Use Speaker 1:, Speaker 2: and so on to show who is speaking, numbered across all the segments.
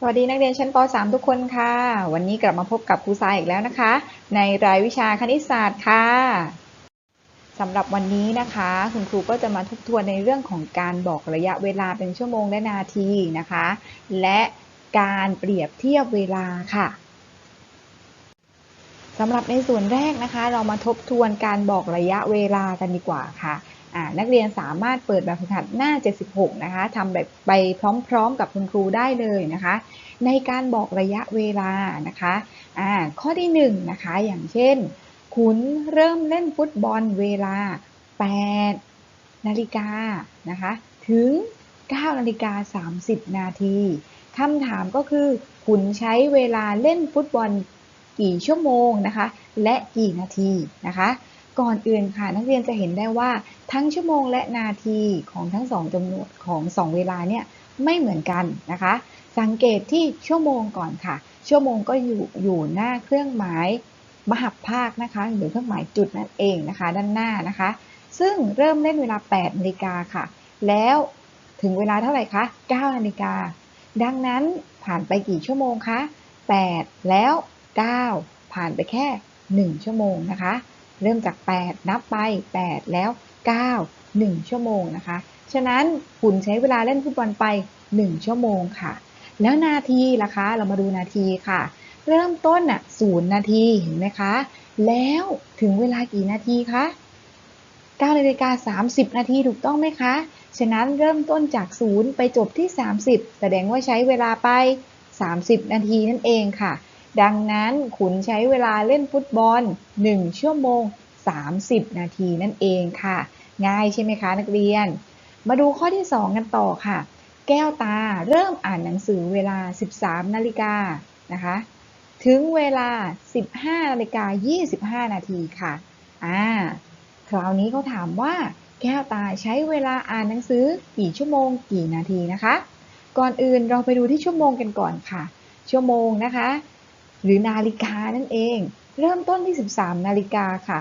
Speaker 1: สวัสดีนักเรียนชั้นป .3 ทุกคนค่ะ วันนี้กลับมาพบกับครูทรายอีกแล้วนะคะ ในรายวิชาคณิตศาสตร์ค่ะสำหรับวันนี้นะคะ คุณครูก็จะมาทบทวนในเรื่องของการบอกระยะเวลาเป็นชั่วโมงและนาทีนะคะ และการเปรียบเทียบเวลาค่ะสำหรับในส่วนแรกนะคะ เรามาทบทวนการบอกระยะเวลากันดีกว่าค่ะอ่า นักเรียนสามารถเปิดแบบฝึกหัดหน้า 76 นะคะทำแบบไปพร้อมๆ กับคุณครูได้เลยนะคะ ในการบอกระยะเวลานะคะอ่าข้อที่1นนะคะอย่างเช่น คุณเริ่มเล่นฟุตบอลเวลา 8 นาฬิกานะคะถึง 9 นาฬิกา 30 นาทีคำถามก็คือ คุณใช้เวลาเล่นฟุตบอลกี่ชั่วโมงนะคะ และกี่นาทีนะคะ ก่อนอื่นค่ะ นักเรียนจะเห็นได้ว่าทั้งชั่วโมงและนาทีของทั้งสองจำนวนของสองเวลาเนี่ยไม่เหมือนกันนะคะ สังเกตที่ชั่วโมงก่อนค่ะ ชั่วโมงก็อยู่อยู่หน้าเครื่องหมายมหับภาคนะคะหรือเครื่องหมายจุดนั่นเองนะคะ ด้านหน้านะคะ ซึ่งเริ่มเล่นเวลา8นาฬิกาค่ะ แล้วถึงเวลาเท่าไหร่คะ9นาฬิกาดังนั้นผ่านไปกี่ชั่วโมงคะ8แล้ว 9 ผ่านไปแค่ 1 ชั่วโมงนะคะ เริ่มจาก 8 นับไป 8 แล้ว 9 1 ชั่วโมงนะคะ ฉะนั้นคุณใช้เวลาเล่นฟุตบอลไป 1 ชั่วโมงค่ะ แล้วนาทีล่ะคะ เรามาดูนาทีค่ะ เริ่มต้นอะศูนย์นาทีเห็นไหมคะ แล้วถึงเวลากี่นาทีคะ9นาฬิกา30 นาทีถูกต้องไหมคะ ฉะนั้นเริ่มต้นจากศูนย์ไปจบที่ 30 แสดงว่าใช้เวลาไป 30 นาทีนั่นเองค่ะ ดังนั้นคุณใช้เวลาเล่นฟุตบอล 1 ชั่วโมง 30 นาทีนั่นเองค่ะ ง่ายใช่ไหมคะนักเรียน มาดูข้อที่ 2 กันต่อค่ะ แก้วตาเริ่มอ่านหนังสือเวลา 13 นาฬิกานะคะ ถึงเวลา 15 นาฬิกา 25 นาทีค่ะ อ่า คราวนี้เขาถามว่าแก้วตาใช้เวลาอ่านหนังสือกี่ชั่วโมงกี่นาทีนะคะ ก่อนอื่นเราไปดูที่ชั่วโมงกันก่อนค่ะ ชั่วโมงนะคะ หรือนาฬิกานั่นเอง เริ่มต้นที่ 13 นาฬิกาค่ะ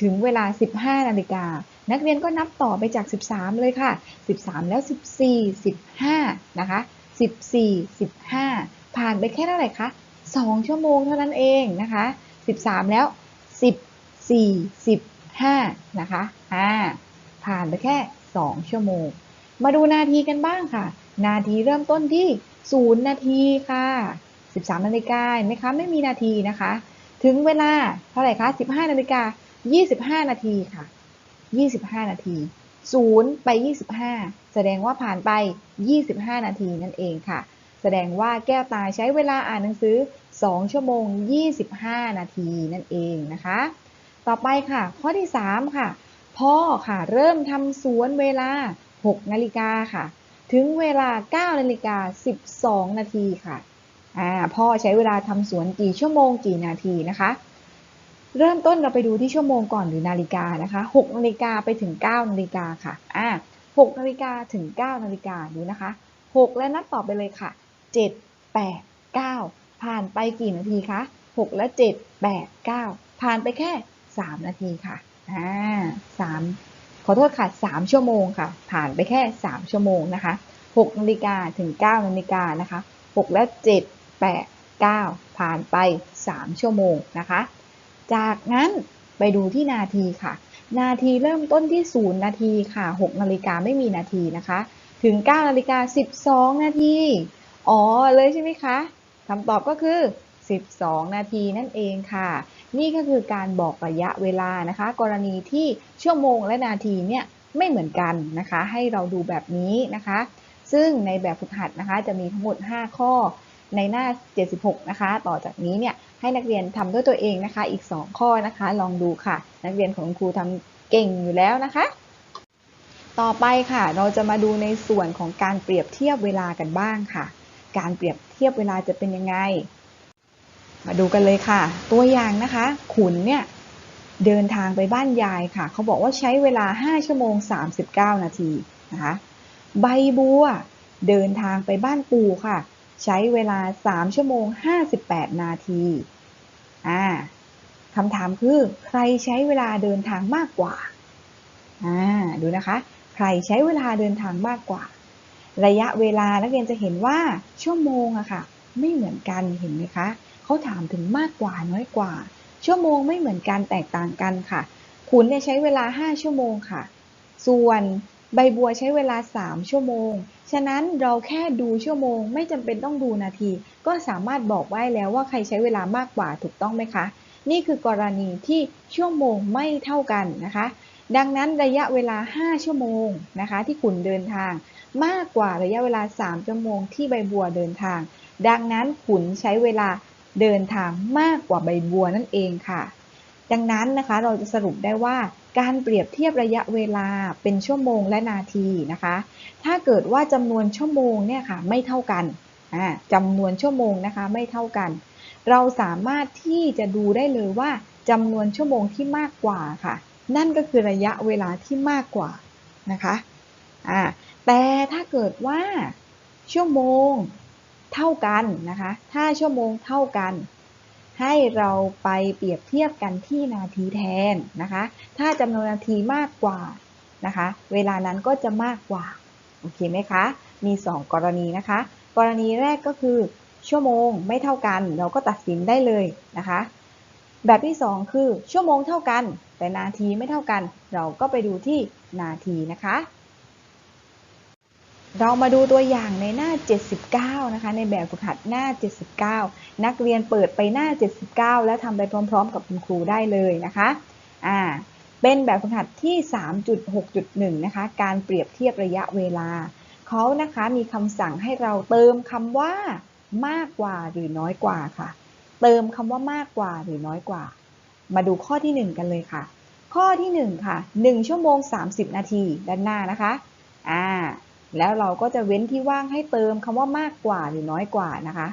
Speaker 1: ถึงเวลา 15 นาฬิกา นักเรียนก็นับต่อไปจาก 13 เลยค่ะ 13 แล้ว 14 15 นะคะ 14 15 ผ่านไปแค่เท่าไหร่คะ 2 ชั่วโมงเท่านั้นเองนะคะ 13 แล้ว 14 15 นะคะอ่าผ่านไปแค่ 2 ชั่วโมง มาดูนาทีกันบ้างค่ะ นาทีเริ่มต้นที่ 0 นาทีค่ะ 13นาฬิกาเห็นไหมคะไม่มีนาทีนะคะ ถึงเวลาเท่าไหร่คะ15นาฬิกา25 นาทีค่ะ 25 นาที0ไป 25 แสดงว่าผ่านไป 25 นาทีนั่นเองค่ะ แสดงว่าแก้วตาใช้เวลาอ่านหนังสือ 2 ชั่วโมง 25 นาทีนั่นเองนะคะ ต่อไปค่ะ ข้อที่ 3 ค่ะ พ่อค่ะเริ่มทำสวนเวลา 6 นาฬิกาค่ะ ถึงเวลา 9 นาฬิกา 12 นาทีค่ะ อ่าพ่อใช้เวลาทำสวนกี่ชั่วโมงกี่นาทีนะคะ เริ่มต้นเราไปดูที่ชั่วโมงก่อนหรือนาฬิกานะคะ6นาฬิกาไปถึง9นาฬิกาค่ะอ่า6นาฬิกาถึง9นาฬิกาดูนะคะ 6 และนับต่อไปเลยค่ะ 7 8 9 ผ่านไปกี่นาทีคะ6 และ 7 8 9 ผ่านไปแค่ 3 นาทีค่ะอ่า3ขอโทษค่ะ 3 ชั่วโมงค่ะ ผ่านไปแค่ 3 ชั่วโมงนะคะ6นาฬิกาถึง9นาฬิกานะคะ6และ7 8 9 ผ่านไป 3 ชั่วโมงนะคะ จากนั้นไปดูที่นาทีค่ะ นาทีเริ่มต้นที่ 0 นาทีค่ะ 6 นาฬิกาไม่มีนาทีนะคะ ถึง 9 นาฬิกา 12 นาที อ๋อ เลยใช่ไหมคะคำตอบก็คือ 12 นาทีนั่นเองค่ะ นี่ก็คือการบอกระยะเวลานะคะ กรณีที่ชั่วโมงและนาทีเนี่ยไม่เหมือนกันนะคะ ให้เราดูแบบนี้นะคะ ซึ่งในแบบฝึกหัดนะคะ จะมีทั้งหมด 5 ข้อ ในหน้า 76 นะคะ ต่อจากนี้เนี่ยให้นักเรียนทำด้วยตัวเองนะคะ อีก 2 ข้อนะคะ ลองดูค่ะ นักเรียนของครูทำเก่งอยู่แล้วนะคะ ต่อไปค่ะเราจะมาดูในส่วนของการเปรียบเทียบเวลากันบ้างค่ะ การเปรียบเทียบเวลาจะเป็นยังไง มาดูกันเลยค่ะ ตัวอย่างนะคะ ขุนเนี่ยเดินทางไปบ้านยายค่ะ เขาบอกว่าใช้เวลา 5 ชั่วโมง 39 นาทีนะคะ ใบบัวเดินทางไปบ้านปู่ค่ะ ใช้เวลา 3 ชั่วโมง 58 นาทีอ่าคำถามคือใครใช้เวลาเดินทางมากกว่าอ่าดูนะคะ ใครใช้เวลาเดินทางมากกว่า ระยะเวลานักเรียนจะเห็นว่าชั่วโมงอะค่ะ ไม่เหมือนกันเห็นไหมคะเขาถามถึงมากกว่าน้อยกว่า ชั่วโมงไม่เหมือนกันแตกต่างกันค่ะขุนเนี่ยใช้เวลา 5 ชั่วโมงค่ะ ส่วน ใบบัวใช้เวลา 3 ชั่วโมง ฉะนั้นเราแค่ดูชั่วโมง ไม่จำเป็นต้องดูนาที ก็สามารถบอกได้แล้วว่าใครใช้เวลามากกว่าถูกต้องไหมคะ นี่คือกรณีที่ชั่วโมงไม่เท่ากันนะคะ ดังนั้นระยะเวลา 5 ชั่วโมงนะคะ ที่ขุนเดินทาง มากกว่าระยะเวลา 3 ชั่วโมงที่ใบบัวเดินทาง ดังนั้นขุนใช้เวลาเดินทางมากกว่าใบบัวนั่นเองค่ะ ดังนั้นนะคะเราจะสรุปได้ว่า การเปรียบเทียบระยะเวลาเป็นชั่วโมงและนาทีนะคะ ถ้าเกิดว่าจำนวนชั่วโมงเนี่ยค่ะไม่เท่ากันอ่าจำนวนชั่วโมงนะคะไม่เท่ากัน เราสามารถที่จะดูได้เลยว่าจำนวนชั่วโมงที่มากกว่าค่ะ นั่นก็คือระยะเวลาที่มากกว่านะคะอ่าแต่ถ้าเกิดว่าชั่วโมงเท่ากันนะคะ ถ้าชั่วโมงเท่ากัน ให้เราไปเปรียบเทียบกันที่นาทีแทนนะคะ ถ้าจำนวนนาทีมากกว่านะคะ เวลานั้นก็จะมากกว่า โอเคไหมคะ มี 2 กรณีนะคะ กรณีแรกก็คือ ชั่วโมงไม่เท่ากัน เราก็ตัดสินได้เลยนะคะ แบบที่ 2 คือชั่วโมงเท่ากัน แต่นาทีไม่เท่ากัน เราก็ไปดูที่นาทีนะคะ เรามาดูตัวอย่างในหน้า 79 นะคะ ในแบบฝึกหัดหน้า 79 นักเรียนเปิดไปหน้า 79 แล้วทำไปพร้อม ๆ กับคุณครูได้เลยนะคะอ่าเป็นแบบฝึกหัดที่ 3.6.1 นะคะ การเปรียบเทียบระยะเวลา เขานะคะมีคำสั่งให้เราเติมคำว่ามากกว่าหรือน้อยกว่าค่ะ เติมคำว่ามากกว่าหรือน้อยกว่า มาดูข้อที่ 1 กันเลยค่ะ ข้อที่ 1 ค่ะ 1 ชั่วโมง 30 นาที ด้านหน้านะคะอ่า แล้วเราก็จะเว้นที่ว่างให้เติมคำว่ามากกว่าหรือน้อยกว่านะคะ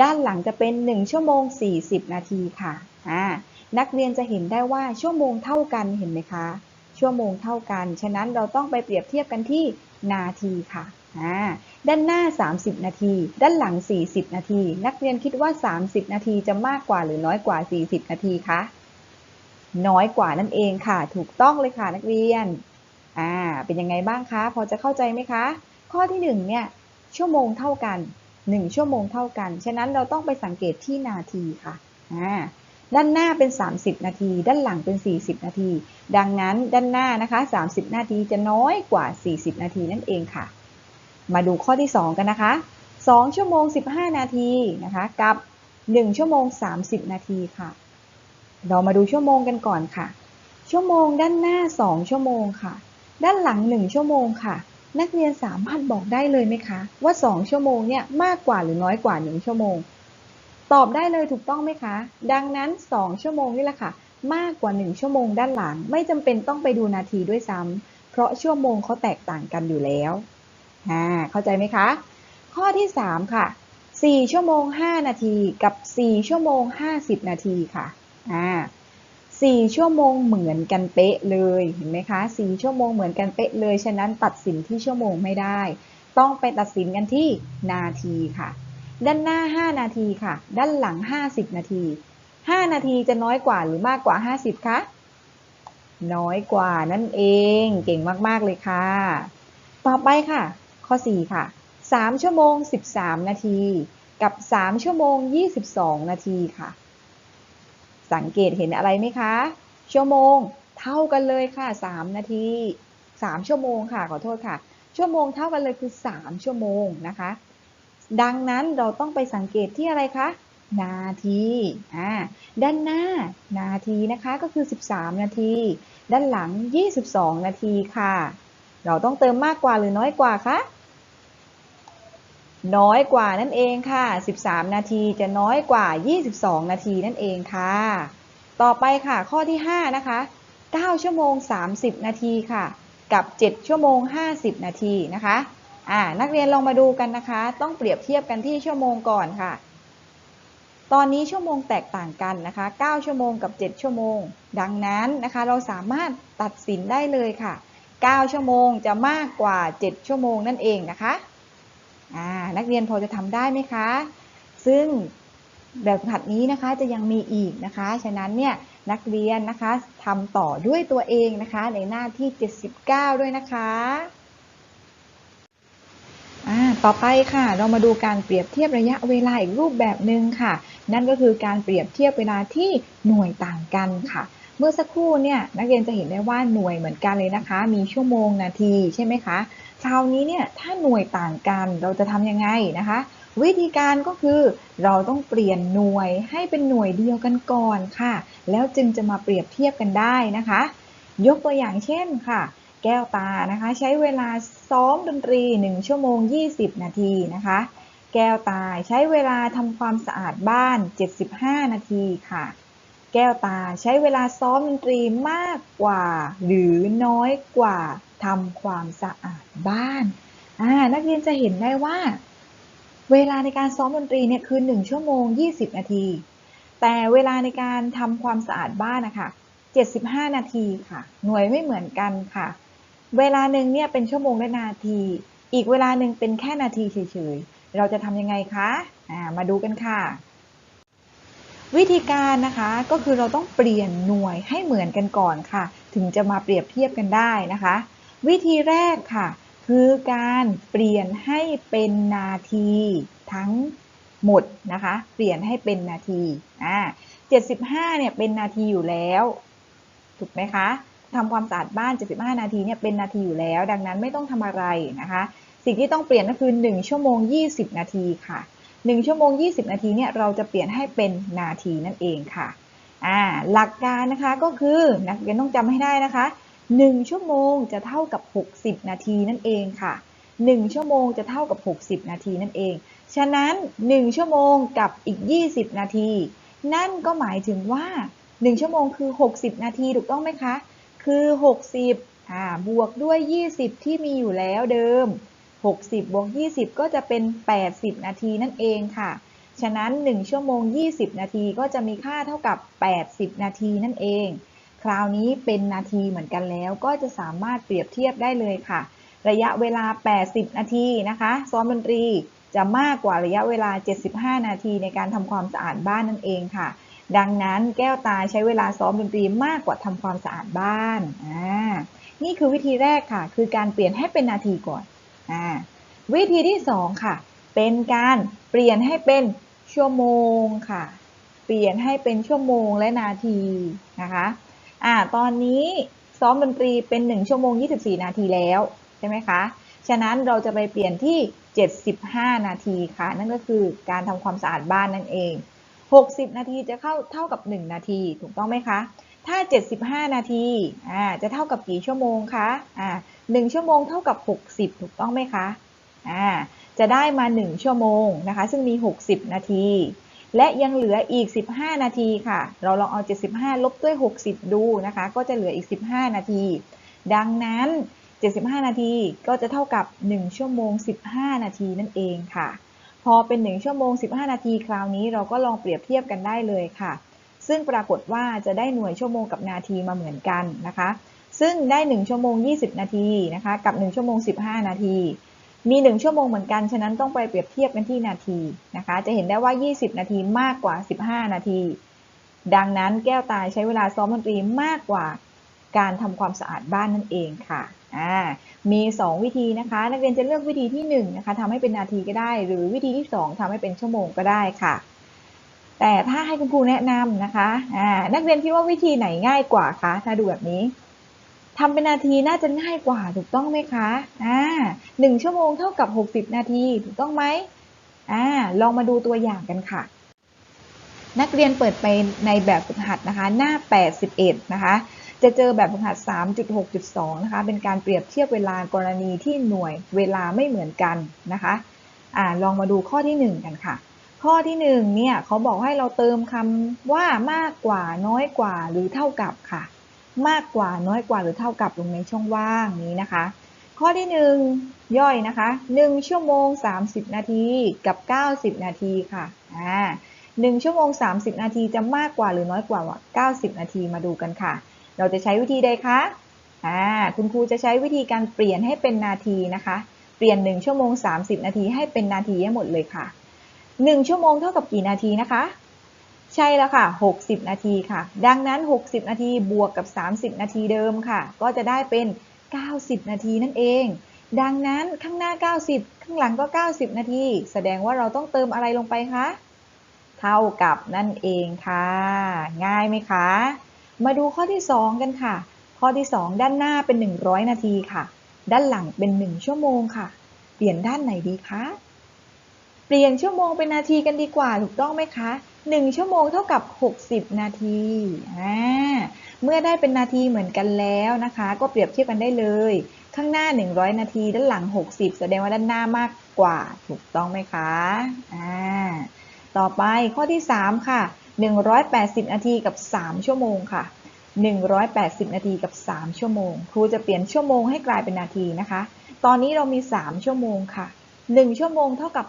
Speaker 1: ด้านหลังจะเป็น 1 ชั่วโมง 40 นาทีค่ะอ่านักเรียนจะเห็นได้ว่าชั่วโมงเท่ากันเห็นไหมคะ ชั่วโมงเท่ากัน ฉะนั้นเราต้องไปเปรียบเทียบกันที่นาทีค่ะอ่าด้านหน้า 30 นาที ด้านหลัง 40 นาที นักเรียนคิดว่า 30 นาทีจะมากกว่าหรือน้อยกว่า 40 นาทีคะน้อยกว่านั่นเองค่ะ ถูกต้องเลยค่ะนักเรียน อ่า เป็นยังไงบ้างคะ พอจะเข้าใจไหมคะ ข้อที่1เนี่ยชั่วโมงเท่ากัน 1 ชั่วโมงเท่ากัน ฉะนั้นเราต้องไปสังเกตที่นาทีค่ะ อ่า ด้านหน้าเป็น 30 นาที ด้านหลังเป็น 40 นาที ดังนั้นด้านหน้านะคะ 30 นาทีจะน้อยกว่า 40 นาทีนั่นเองค่ะ มาดูข้อที่ 2 กันนะคะ 2 ชั่วโมง 15 นาทีนะคะ กับ 1 ชั่วโมง 30 นาทีค่ะ เรามาดูชั่วโมงกันก่อนค่ะ ชั่วโมงด้านหน้า 2 ชั่วโมงค่ะ ด้านหลัง 1 ชั่วโมงค่ะ นักเรียนสามารถบอกได้เลยไหมคะ ว่า 2 ชั่วโมงเนี่ยมากกว่าหรือน้อยกว่า 1 ชั่วโมง ตอบได้เลยถูกต้องไหมคะ ดังนั้น 2 ชั่วโมงนี่แหละค่ะ มากกว่า 1 ชั่วโมงด้านหลัง ไม่จำเป็นต้องไปดูนาทีด้วยซ้ำเพราะชั่วโมงเขาแตกต่างกันอยู่แล้วอ่าเข้าใจไหมคะ ข้อที่ 3 ค่ะ 4 ชั่วโมง 5 นาทีกับ 4 ชั่วโมง 50 นาทีค่ะอ่า 4 ชั่วโมงเหมือนกันเป๊ะเลยเห็นไหมคะ 4 ชั่วโมงเหมือนกันเป๊ะเลย ฉะนั้นตัดสินที่ชั่วโมงไม่ได้ ต้องไปตัดสินกันที่นาทีค่ะ ด้านหน้า 5 นาทีค่ะ ด้านหลัง 50 นาที 5 นาทีจะน้อยกว่าหรือมากกว่า 50 คะ น้อยกว่านั่นเอง เก่งมากๆเลยค่ะ ต่อไปค่ะ ข้อ 4 ค่ะ 3 ชั่วโมง 13 นาที กับ 3 ชั่วโมง 22 นาทีค่ะ สังเกตเห็นอะไรไหมคะ ชั่วโมงเท่ากันเลยค่ะ 3 นาที 3 ชั่วโมงค่ะขอโทษค่ะ ชั่วโมงเท่ากันเลยคือ 3 ชั่วโมงนะคะ ดังนั้นเราต้องไปสังเกตที่อะไรคะ นาทีอ่าด้านหน้านาทีนะคะก็คือ 13 นาที ด้านหลัง 22 นาทีค่ะ เราต้องเติมมากกว่าหรือน้อยกว่าคะ น้อยกว่านั่นเองค่ะ 13 นาทีจะน้อยกว่า 22 นาทีนั่นเองค่ะ ต่อไปค่ะข้อที่ 5 นะคะ 9 ชั่วโมง 30 นาทีค่ะ กับ 7 ชั่วโมง 50 นาทีนะคะอ่านักเรียนลองมาดูกันนะคะ ต้องเปรียบเทียบกันที่ชั่วโมงก่อนค่ะ ตอนนี้ชั่วโมงแตกต่างกันนะคะ 9 ชั่วโมงกับ 7 ชั่วโมง ดังนั้นนะคะ เราสามารถตัดสินได้เลยค่ะ 9 ชั่วโมงจะมากกว่า 7 ชั่วโมงนั่นเองนะคะ นักเรียนพอจะทำได้ไหมคะ ซึ่งแบบหัดนี้นะคะจะยังมีอีกนะคะ ฉะนั้นเนี่ยนักเรียนนะคะทำต่อด้วยตัวเองนะคะ ในหน้าที่ 79 ด้วยนะคะอ่ต่อไปค่ะ เรามาดูการเปรียบเทียบระยะเวลาอีกรูปแบบหนึ่งค่ะ นั่นก็คือการเปรียบเทียบเวลาที่หน่วยต่างกันค่ะ มื่อสักครู่เนี่ยนักเรียนจะเห็นได้ว่าหน่วยเหมือนกันเลยนะคะ มีชั่วโมงนาทีใช่ไหมคะคราวนี้เนี่ยถ้าหน่วยต่างกันเราจะทำยังไงนะคะ วิธีการก็คือเราต้องเปลี่ยนหน่วยให้เป็นหน่วยเดียวกันก่อนค่ะ แล้วจึงจะมาเปรียบเทียบกันได้นะคะ ยกตัวอย่างเช่นค่ะ แก้วตานะคะ ใช้เวลาซ้อมดนตรี 1 ชั่วโมง 20 นาทีนะคะ แก้วตาใช้เวลาทำความสะอาดบ้าน 75 นาทีค่ะ แก้วตาใช้เวลาซ้อมดนตรีมากกว่า หรือน้อยกว่าทำความสะอาดบ้าน นักเรียนจะเห็นได้ว่า เวลาในการซ้อมดนตรีเนี่ยคือ 1 ชั่วโมง 20 นาที แต่เวลาในการทำความสะอาดบ้านนะคะ75 นาทีค่ะ หน่วยไม่เหมือนกันค่ะ เวลาหนึ่งเนี่ยเป็นชั่วโมงและนาที อีกเวลาหนึ่งเป็นแค่นาทีเฉยๆ เราจะทำยังไงคะอ่ามาดูกันค่ะ วิธีการนะคะก็คือเราต้องเปลี่ยนหน่วยให้เหมือนกันก่อนค่ะ ถึงจะมาเปรียบเทียบกันได้นะคะ วิธีแรกค่ะ คือการเปลี่ยนให้เป็นนาทีทั้งหมดนะคะ เปลี่ยนให้เป็นนาทีอ่า75เนี่ยเป็นนาทีอยู่แล้วถูกไหมคะทำความสะอาดบ้าน 75 นาทีเนี่ยเป็นนาทีอยู่แล้ว ดังนั้นไม่ต้องทำอะไรนะคะ สิ่งที่ต้องเปลี่ยนก็คือ 1 ชั่วโมง 20 นาทีค่ะ 1 ชั่วโมง 20 นาทีเนี่ยเราจะเปลี่ยนให้เป็นนาทีนั่นเองค่ะอ่าหลักการนะคะก็คือนักเรียนต้องจำให้ได้นะคะ 1 ชั่วโมงจะเท่ากับ 60 นาทีนั่นเองค่ะ 1 ชั่วโมงจะเท่ากับ 60 นาทีนั่นเอง ฉะนั้น 1 ชั่วโมงกับอีก 20 นาที นั่นก็หมายถึงว่า 1 ชั่วโมงคือ 60 นาทีถูกต้องไหมคะ คือ 60อ่าบวกด้วย 20 ที่มีอยู่แล้วเดิม 60 บวก 20 ก็จะเป็น 80 นาทีนั่นเองค่ะ ฉะนั้น 1 ชั่วโมง 20 นาทีก็จะมีค่าเท่ากับ 80 นาทีนั่นเอง คราวนี้เป็นนาทีเหมือนกันแล้ว ก็จะสามารถเปรียบเทียบได้เลยค่ะ ระยะเวลา 80 นาทีนะคะ ซ้อมดนตรีจะมากกว่าระยะเวลา 75 นาทีในการทำความสะอาดบ้านนั่นเองค่ะ ดังนั้นแก้วตาใช้เวลาซ้อมดนตรีมากกว่าทำความสะอาดบ้าน อ่า นี่คือวิธีแรกค่ะ คือการเปลี่ยนให้เป็นนาทีก่อน วิธีที่ 2 ค่ะ เป็นการเปลี่ยนให้เป็นชั่วโมงค่ะ เปลี่ยนให้เป็นชั่วโมงและนาทีนะคะอ่าตอนนี้ซ้อมดนตรีเป็น 1 ชั่วโมง 24 นาทีแล้วใช่ไหมคะ ฉะนั้นเราจะไปเปลี่ยนที่ 75 นาทีค่ะ นั่นก็คือการทำความสะอาดบ้านนั่นเอง 60 นาทีจะเข้าเท่ากับ 1 นาทีถูกต้องไหมคะ ถ้า 75 นาทีอ่าจะเท่ากับกี่ชั่วโมงคะอ่า1ชั่วโมงเท่ากับ 60 ถูกต้องไหมคะอ่าจะได้มา 1 ชั่วโมงนะคะ ซึ่งมี 60 นาที และยังเหลืออีก 15 นาทีค่ะ เราลองเอา 75 ลบด้วย 60 ดูนะคะ ก็จะเหลืออีก 15 นาที ดังนั้น 75 นาทีก็จะเท่ากับ 1 ชั่วโมง 15 นาทีนั่นเองค่ะ พอเป็น 1 ชั่วโมง 15 นาที คราวนี้เราก็ลองเปรียบเทียบกันได้เลยค่ะ ซึ่งปรากฏว่าจะได้หน่วยชั่วโมงกับนาทีมาเหมือนกันนะคะ ซึ่งได้ 1 ชั่วโมง 20 นาทีนะคะกับ 1 ชั่วโมง 15 นาที มี 1 ชั่วโมงเหมือนกัน ฉะนั้นต้องไปเปรียบเทียบกันที่นาทีนะคะ จะเห็นได้ว่า 20 นาทีมากกว่า 15 นาที ดังนั้นแก้วตาใช้เวลาซ้อมดนตรีมากกว่าการทำความสะอาดบ้านนั่นเองค่ะอ่ามี 2 วิธีนะคะ นักเรียนจะเลือกวิธีที่1นะคะทำให้เป็นนาทีก็ได้ หรือวิธีที่ 2ทำให้เป็นชั่วโมงก็ได้ค่ะ แต่ถ้าให้คุณครูแนะนำนะคะอ่านักเรียนคิดว่าวิธีไหนง่ายกว่าคะ ถ้าดูแบบนี้ทำเป็นนาทีน่าจะง่ายกว่าถูกต้องไหมคะอ่าหนึ่งชั่วโมงเท่ากับ 60 นาทีถูกต้องไหมอ่าลองมาดูตัวอย่างกันค่ะ นักเรียนเปิดไปในแบบฝึกหัดนะคะ หน้า 81 นะคะ จะเจอแบบฝึกหัด 3.6.2 นะคะ เป็นการเปรียบเทียบเวลากรณีที่หน่วยเวลาไม่เหมือนกันนะคะอ่าลองมาดูข้อที่ 1 กันค่ะ ข้อที่1เนี่ยเขาบอกให้เราเติมคำว่ามากกว่าน้อยกว่าหรือเท่ากับค่ะ มากกว่าน้อยกว่าหรือเท่ากับลงในช่องว่างนี้นะคะ ข้อที่1ย่อยนะคะ1ชั่วโมง 30 นาทีกับ 90 นาทีค่ะอ่า1ชั่วโมง 30 นาทีจะมากกว่าหรือน้อยกว่า 90 นาทีมาดูกันค่ะ เราจะใช้วิธีใดคะอ่าคุณครูจะใช้วิธีการเปลี่ยนให้เป็นนาทีนะคะ เปลี่ยน 1 ชั่วโมง 30 นาทีให้เป็นนาทีให้หมดเลยค่ะ 1 ชั่วโมงเท่ากับกี่นาทีนะคะ ใช่แล้วค่ะ 60 นาทีค่ะ ดังนั้น 60 นาทีบวกกับ 30 นาทีเดิมค่ะ ก็จะได้เป็น 90 นาทีนั่นเอง ดังนั้นข้างหน้า 90 ข้างหลังก็ 90 นาที แสดงว่าเราต้องเติมอะไรลงไปคะ เท่ากับนั่นเองค่ะ ง่ายไหมคะ มาดูข้อที่ 2 กันค่ะ ข้อที่ 2 ด้านหน้าเป็น 100 นาทีค่ะ ด้านหลังเป็น 1 ชั่วโมงค่ะ เปลี่ยนด้านไหนดีคะ ปลี่ยนชั่วโมงเป็นนาทีกันดีกว่าถูกต้องไหมคะ 1 ชั่วโมงเท่ากับ 60 นาที เมื่อได้เป็นนาทีเหมือนกันแล้วนะคะ ก็เปรียบเทียบกันได้เลย ข้างหน้า 100 นาที ด้านหลัง 60 แสดงว่าด้านหน้ามากกว่าถูกต้องไหมคะต่อไปข้อที่ 3 ค่ะ 180 นาทีกับ 3 ชั่วโมงค่ะ 180 นาทีกับ 3 ชั่วโมง ครูจะเปลี่ยนชั่วโมงให้กลายเป็นนาทีนะคะ ตอนนี้เรามี 3 ชั่วโมงค่ะ 1 ชั่วโมงเท่ากับ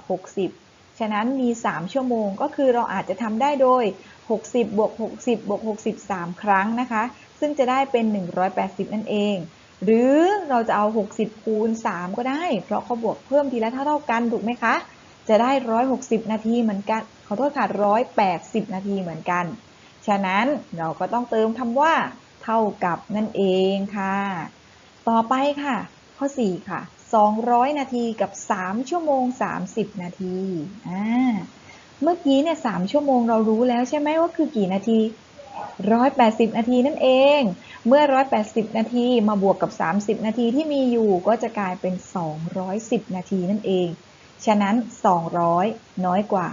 Speaker 1: 60 ฉะนั้นมี 3 ชั่วโมงก็คือเราอาจจะทำได้โดย 60 บวก 60 บวก60 3ครั้งนะคะ ซึ่งจะได้เป็น 180 นั่นเอง หรือเราจะเอา 60 คูณ 3 ก็ได้ เพราะเขาบวกเพิ่มทีละเท่าเท่ากันถูกไหมคะ จะได้ 160 นาทีเหมือนกัน ขอโทษค่ะ 180 นาทีเหมือนกัน ฉะนั้นเราก็ต้องเติมคำว่าเท่ากับนั่นเองค่ะ ต่อไปค่ะ ข้อ 4 ค่ะ 200 นาทีกับ 3 ชั่วโมง 30 นาทีอ่าเมื่อกี้เนี่ย 3 ชั่วโมงเรารู้แล้วใช่ไหมว่าคือกี่นาที 180 นาทีนั่นเอง เมื่อ 180 นาทีมาบวกกับ 30 นาทีที่มีอยู่ก็จะกลายเป็น 210 นาทีนั่นเอง ฉะนั้น 200 น้อยกว่า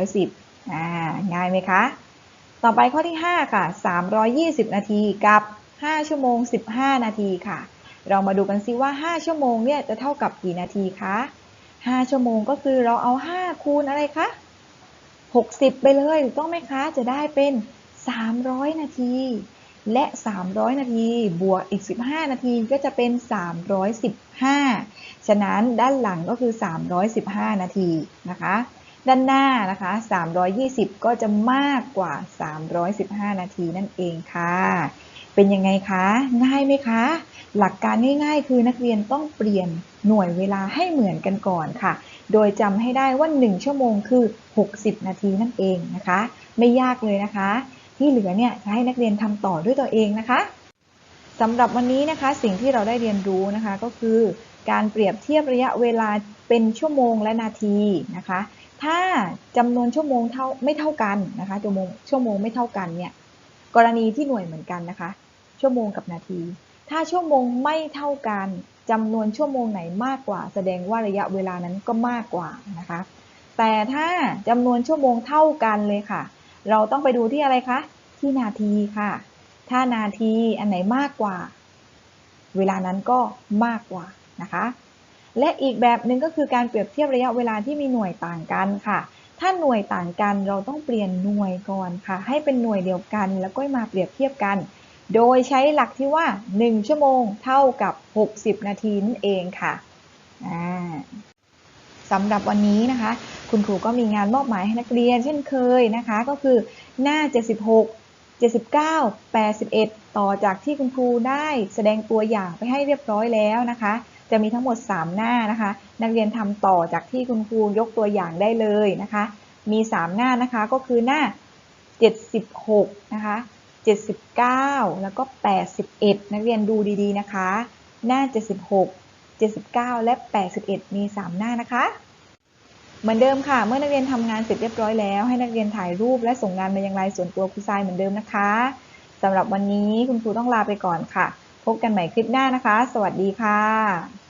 Speaker 1: 210อ่าง่ายไหมคะ ต่อไปข้อที่ 5 ค่ะ 320 นาทีกับ 5 ชั่วโมง 15 นาทีค่ะ เรามาดูกันซิว่า 5 ชั่วโมงเนี่ยจะเท่ากับกี่นาทีคะ5 ชั่วโมงก็คือเราเอา 5 คูณอะไรคะ 60 ไปเลยถูกต้องไหมคะ จะได้เป็น 300 นาที และ 300 นาที บวกอีก 15 นาทีก็จะเป็น 315 ฉะนั้นด้านหลังก็คือ 315 นาทีนะคะ ด้านหน้านะคะ 320 ก็จะมากกว่า 315 นาทีนั่นเองค่ะ เป็นยังไงคะ ง่ายไหมคะ หลักการง่ายๆ คือนักเรียนต้องเปลี่ยนหน่วยเวลาให้เหมือนกันก่อนค่ะ โดยจำให้ได้ว่า 1 ชั่วโมงคือ 60 นาทีนั่นเองนะคะ ไม่ยากเลยนะคะ ที่เหลือเนี่ยจะให้นักเรียนทำต่อด้วยตัวเองนะคะสำหรับวันนี้นะคะสิ่งที่เราได้เรียนรู้นะคะก็คือการเปรียบเทียบระยะเวลาเป็นชั่วโมงและนาทีนะคะ ถ้าจำนวนชั่วโมงเท่าไม่เท่ากันนะคะชั่วโมงชั่วโมงไม่เท่ากันเนี่ยกรณีที่หน่วยเหมือนกันนะคะ ชั่วโมงกับนาที ถ้าชั่วโมงไม่เท่ากันจำนวนชั่วโมงไหนมากกว่า แสดงว่าระยะเวลานั้นก็มากกว่านะคะ แต่ถ้าจำนวนชั่วโมงเท่ากันเลยค่ะ เราต้องไปดูที่อะไรคะ ที่นาทีค่ะ ถ้านาทีอันไหนมากกว่า เวลานั้นก็มากกว่านะคะ และอีกแบบหนึ่งก็คือการเปรียบเทียบระยะเวลาที่มีหน่วยต่างกันค่ะ ถ้าหน่วยต่างกันเราต้องเปลี่ยนหน่วยก่อนค่ะ ให้เป็นหน่วยเดียวกัน แล้วก็มาเปรียบเทียบกัน โดยใช้หลักที่ว่า 1 ชั่วโมงเท่ากับ 60 นาทีนั่นเองค่ะสำหรับวันนี้นะคะ คุณครูก็มีงานมอบหมายให้นักเรียนเช่นเคยนะคะ ก็คือหน้า 76 79 81 ต่อจากที่คุณครูได้แสดงตัวอย่างไปให้เรียบร้อยแล้วนะคะ จะมีทั้งหมด 3 หน้านะคะ นักเรียนทำต่อจากที่คุณครูยกตัวอย่างได้เลยนะคะ มี 3 หน้านะคะก็คือหน้า 76 นะคะ 79 แล้วก็ 81 นักเรียนดูดีๆนะคะ หน้า 76 79 และ 81 มี 3 หน้านะคะ เหมือนเดิมค่ะ เมื่อนักเรียนทำงานเสร็จเรียบร้อยแล้ว ให้นักเรียนถ่ายรูปและส่งงานมายังไลน์ส่วนตัวครูทรายเหมือนเดิมนะคะสำหรับวันนี้คุณครูต้องลาไปก่อนค่ะ พบกันใหม่คลิปหน้านะคะ สวัสดีค่ะ